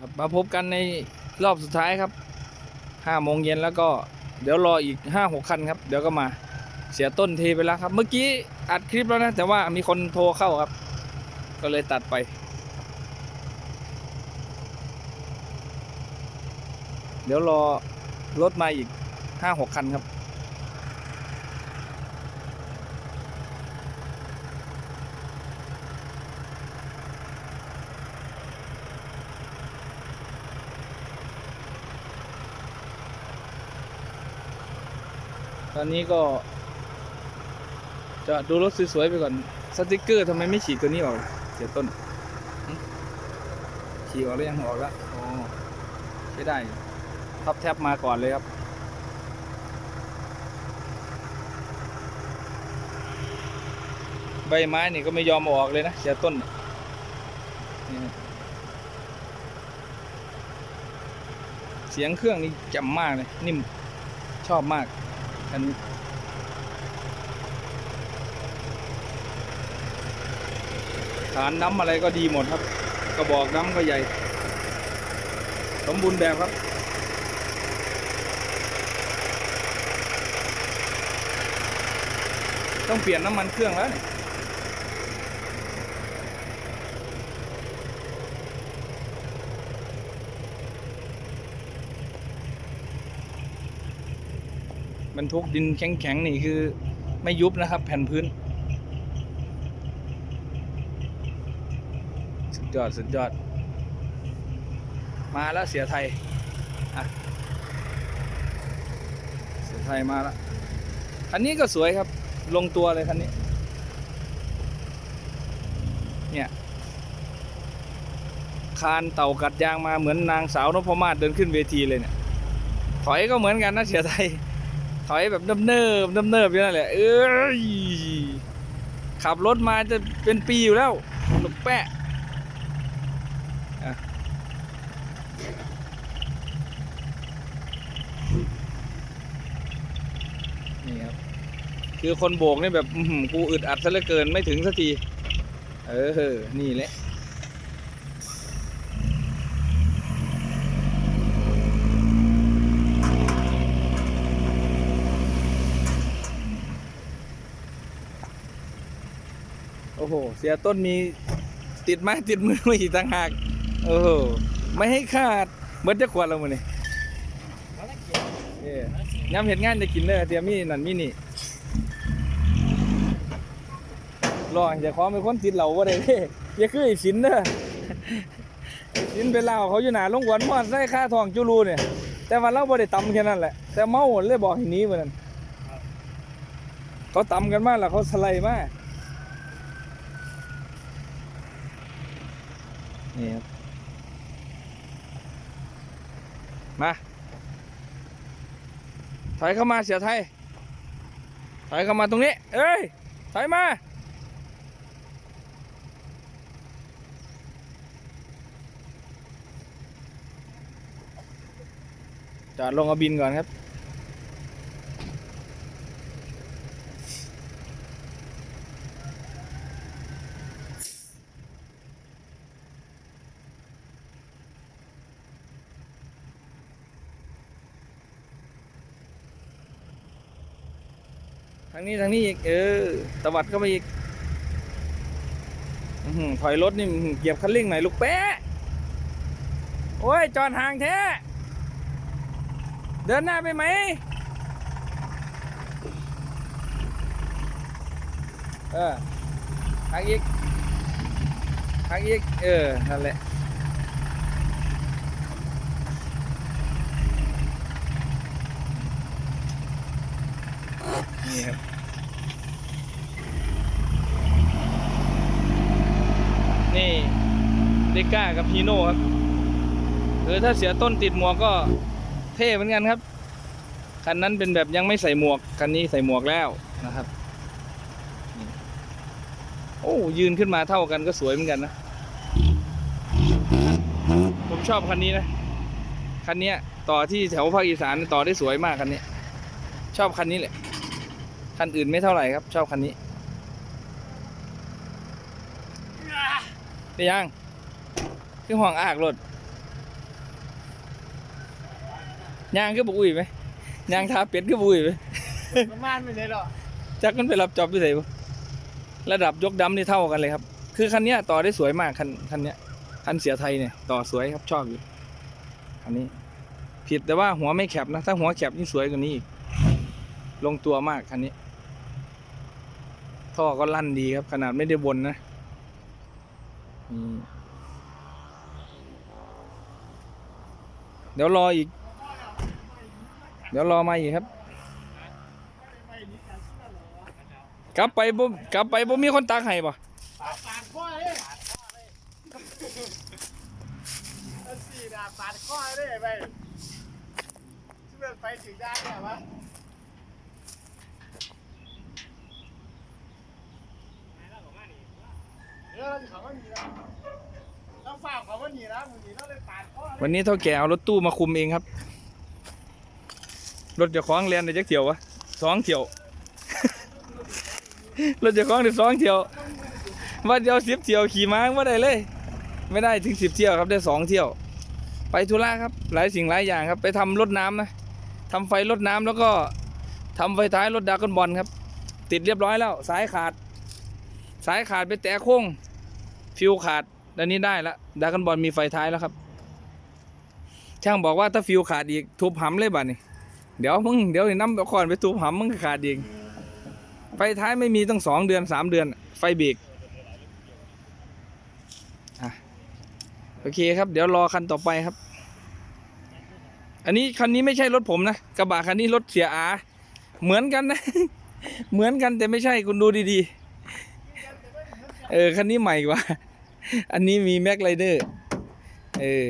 ครับมาพบกันในรอบสุดท้ายครับห้าโมงเย็นแล้วก็เดี๋ยวรออีกห้าหกคันครับ เดี๋ยวก็มาเสียต้นเทไปแล้วครับ เมื่อกี้อัดคลิปแล้วนะ แต่ว่ามีคนโทรเข้าครับ ก็เลยตัดไป เดี๋ยวรอรถมาอีกห้าหกคันครับ ตอนนี้ก็ จะดูรถสวยๆไปก่อน สติกเกอร์ทำไมไม่ฉีกตัวนี้ออกเสียต้น ฉีกออกแล้วยังออกแล้วอ๋อใช้ได้ทับแทบมาก่อนเลยครับใบไม้นี่ก็ไม่ยอมออกเลยนะเสียต้นเสียงเครื่องนี่จ่มมากเลย นิ่ม ชอบมาก อันฐานน้ำอะไรก็ดีหมดครับ กระบอกน้ำก็ใหญ่ สมบูรณ์แบบครับ ต้องเปลี่ยนน้ำมันเครื่องแล้วเนี่ย รรทุกดินแข็งๆนี่คือไม่ยุบนะครับ แผ่นพื้น สุดยอดสุดยอด มาแล้วเสียไทยอะเสียไทยมาแล้วคันนี้ก็สวยครับ ลงตัวเลยคันนี้ เนี่ยคานเต่ากัดยางมาเหมือนนางสาวนพมาศเดินขึ้นเวทีเลยเนี่ย ถอยก็เหมือนกันนะเสียไทย ถอยแบบเนิบๆเนิบๆอยู่นั่นแหละเอ้ยขับรถมาจะเป็นปีอยู่แล้วลูกแปะนี่ครับ คือคนโบกนี่แบบกูอึดอัดซะเหลือเกินไม่ถึงสักที เออ นี่แหละ อ้โห เสียต้นมีติดไม้ติดมือมาอีกต่างหาก โอ้โห ไม่ให้ขาดเบิดจะขวดแล้วมึงนี่เอ้ยย้ำเห็นงานจะกินเด้อเตรียมมีนั่นมีนี่รออย่าขอเป็นคนติดเหล่าว่าได้เด้อย่าคือไอ้สินเด้อสินเป็นเหล่าเขาอยู่หนาลงหวนมอดใส่ค่าทองจุลูเนี่ย แต่ว่าเราบ่ได้ตำแค่นั้นแหละ แต่เมาเลยบอกให้หนี้เหมือนนั้นเขาตำกันมากแล้วเขาสไลด์มาก นี่ครับ มา ถอยเข้ามาเสียไทย ถอยเข้ามาตรงนี้ เอ้ย ถอยมาจอดลงเอาบินก่อนครับ ทางนี้ทางนี้อีก เออตวัดเข้าไปอีกอถอยรถนี่เหยียบคันเร่งหน่อยลูกแป๊ะโอ้ย จอดห่างแท้ เดินหน้าไปไหม เออทางอีกทางอีก เออ นั่นแหละ นี่ครับนี่เดก้ากับฮีโน่ครับคือถ้าเสียต้นติดหมวกก็เท่เหมือนกันครับ คันนั้นเป็นแบบยังไม่ใส่หมวก คันนี้ใส่หมวกแล้วนะครับ โอ้ยืนขึ้นมาเท่ากันก็สวยเหมือนกันนะ ผมชอบคันนี้นะ คันนี้ต่อที่แถวภาคอีสานต่อได้สวยมากคันนี้ ชอบคันนี้แหละ คันอื่นไม่เท่าไหร่ครับ ชอบคันนี้ได้ยังคือห่วงอากรถย่างก็บุอุ้ยไหมย่างทาเป็ดก็บุอุ้ยไหมประมาณไม่ใช่หรอกจักมันไปรับจอบที่ไหนบ่ระดับยกดำนี่เท่ากันเลยครับ คือคันเนี้ยต่อได้สวยมากคันคันเนี้ยคันเสียไทยเนี่ยต่อสวยครับชอบอยู่อันนี้ ผิดแต่ว่าหัวไม่แคบนะ ถ้าหัวแคบยิ่งสวยกว่านี้อีก ลงตัวมากคันนี้ ท่อก็ลั่นดีครับ ขนาดไม่ได้บนนะเดี๋ยวรออีก เดี๋ยวรอมาอีกครับ กลับไปบ่กลับไปบ่มีคนตักให้ป่ะปาดปาดข้อเลยอันสี่ดาปาดข้อเลยไปที่มันไปถึงได้เนี่ยวะ เออเขาไม่มีแล้วแล้วฝ่าเขาว่าหนีแล้วหนีแล้วเลยปาดพ่อวันนี้เท่าแก่เอารถตู้มาคุมเองครับ รถเจะคล้าของแลนได้จักเที่ยววะสองเที่ยว รถเจะคล้าของได้สองเที่ยวว่าเดียวสิบเที่ยวขี่ม้าว่าได้เลย ไม่ได้ถึงสิบเที่ยวครับได้สองเที่ยว ไปธุระครับ หลายสิ่งหลายอย่างครับ ไปทำรถน้ำนะทำไฟรถน้ำแล้วก็ทำไฟท้ายรถดรากอนบอลครับ ติดเรียบร้อยแล้ว สายขาด สายขาดไปแตะโค้ง ฟิวขาดอันนี้ได้ละดากอนบอลมีไฟท้ายแล้วครับ ช่างบอกว่าถ้าฟิวขาดอีกทุบหำเลยบ้านี่เดี๋ยวมึงเดี๋ยวนี่น้ำตะคอนไปทุบหำมึงขาดอีกไฟท้ายไม่มีตั้งสองเดือนสามเดือน ไฟเบรกโอเคครับ เดี๋ยวรอคันต่อไปครับ อันนี้คันนี้ไม่ใช่รถผมนะกระบะคันนี้รถเสียอา เหมือนกันนะ เหมือนกันแต่ไม่ใช่คุณดูดีๆ เออคันนี้ใหม่กว่า อันนี้มีแม็กไรเดอร์เออ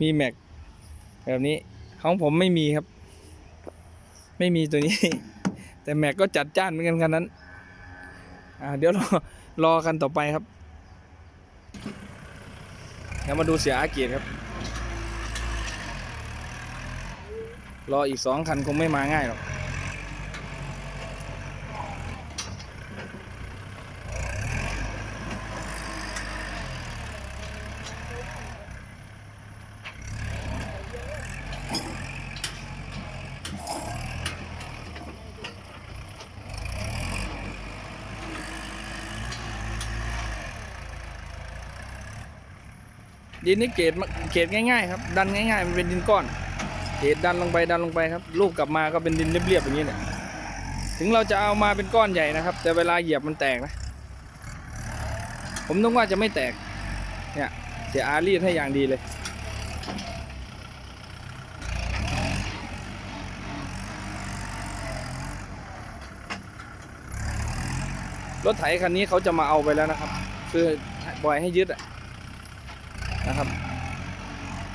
มีแม็กแบบนี้ของผมไม่มีครับ ไม่มีตัวนี้ แต่แม็กก็จัดจ้านเหมือนกันคันนั้น อ่าเดี๋ยวรอรอกันต่อไปครับเดี๋ยวมาดูเสียอาเกียรครับ รออีกสองคันคงไม่มาง่ายหรอก ดินนี่เกรดเกรดง่ายๆครับดันง่ายๆมันเป็นดินก้อนเกรดดันลงไปดันลงไปครับลูกกลับมาก็เป็นดินเรียบๆอย่างนี้เนี่ยถึงเราจะเอามาเป็นก้อนใหญ่นะครับ แต่เวลาเหยียบมันแตกนะ ผมต้องว่าจะไม่แตก เนี่ยเสียอารีดให้อย่างดีเลย รถไถคันนี้เขาจะมาเอาไปแล้วนะครับ คือปล่อยให้ยึดอะ นะครับ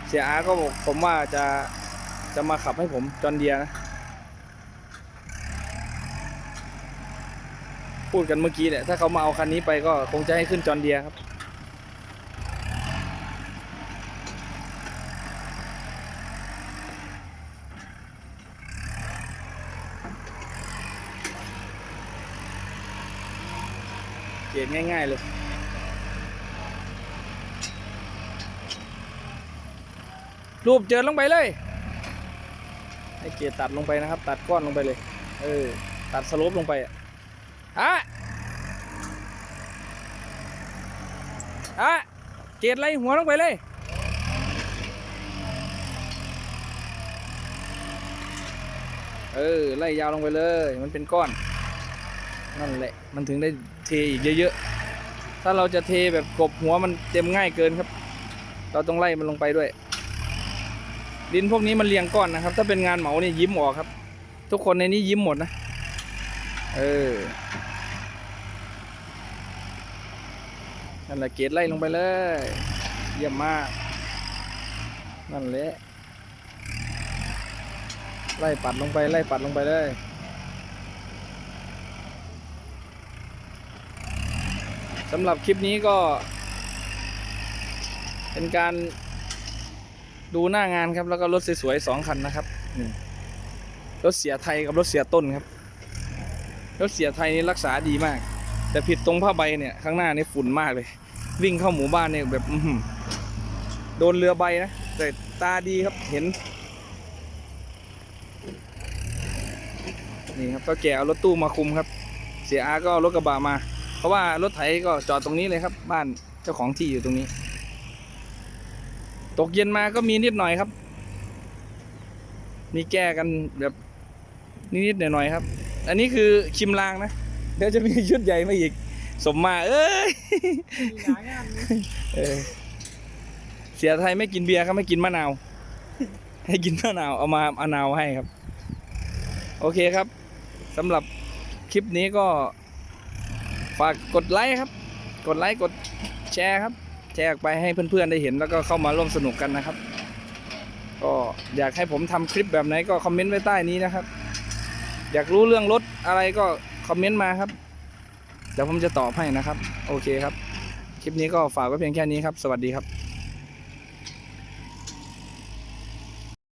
เสียอาก็บอกผมว่าจะจะมาขับให้ผมจอนเดียนะ พูดกันเมื่อกี้แหละถ้าเขามาเอาคันนี้ไปก็คงจะให้ขึ้นจอนเดียครับเกรดง่าย ๆ เลย รูปเจินลงไปเลย ให้เกียร์ตัดลงไปนะครับ ตัดก้อนลงไปเลย เออ ตัดสโลปลงไปอะอะอะเกียร์ไล่หัวลงไปเลยเออไล่ยาวลงไปเลยมันเป็นก้อน นั่นแหละมันถึงได้เทอีกเยอะๆ ถ้าเราจะเทแบบกบหัวมันเต็มง่ายเกินครับ เราต้องไล่มันลงไปด้วย ดินพวกนี้มันเรียงก้อนนะครับ ถ้าเป็นงานเหมาเนี่ยยิ้มออกครับ ทุกคนในนี้ยิ้มหมดนะ เออนั่นแหละเกรดไล่ลงไปเลย เยี่ยมมาก นั่นแหละไล่ปัดลงไปไล่ปัดลงไปเลยสำหรับคลิปนี้ก็ เป็นการ ดูหน้างานครับแล้วก็รถสวยๆสองคันนะครับรถเสียไทยกับรถเสียต้นครับ รถเสียไทยนี่รักษาดีมาก แต่ผิดตรงผ้าใบเนี่ยข้างหน้านี่ฝุ่นมากเลย วิ่งเข้าหมู่บ้านเนี่ยแบบโดนเรือใบนะแต่ตาดีครับเห็นนี่ครับก็แกเอารถตู้มาคุมครับ เสียอาก็รถกระบะมา เพราะว่ารถไถก็จอดตรงนี้เลยครับ บ้านเจ้าของที่อยู่ตรงนี้ ตกเย็นมาก็มีนิดหน่อยครับมีแก้กันแบบนิดๆหน่อยๆครับ อันนี้คือคิมลางนะเดี๋ยวจะมีชุดใหญ่มาอีก สมมาเอ้ยมีหนางานนี้เออเสียไทยไม่กินเบียร์ครับไม่กินมะนาว ให้กินมะนาวเอามาเอานาวให้ครับ โอเคครับสำหรับคลิปนี้ก็ฝากกดไลค์ครับ กดไลค์กดแชร์ครับ แชร์ออกไปให้เพื่อนๆได้เห็นแล้วก็เข้ามาร่วมสนุกกันนะครับ ก็อยากให้ผมทำคลิปแบบไหนก็คอมเมนต์ไว้ใต้นี้นะครับ อยากรู้เรื่องรถอะไรก็คอมเมนต์มาครับเดี๋ยวผมจะตอบให้นะครับ โอเคครับ คลิปนี้ก็ฝากไว้เพียงแค่นี้ครับ สวัสดีครับ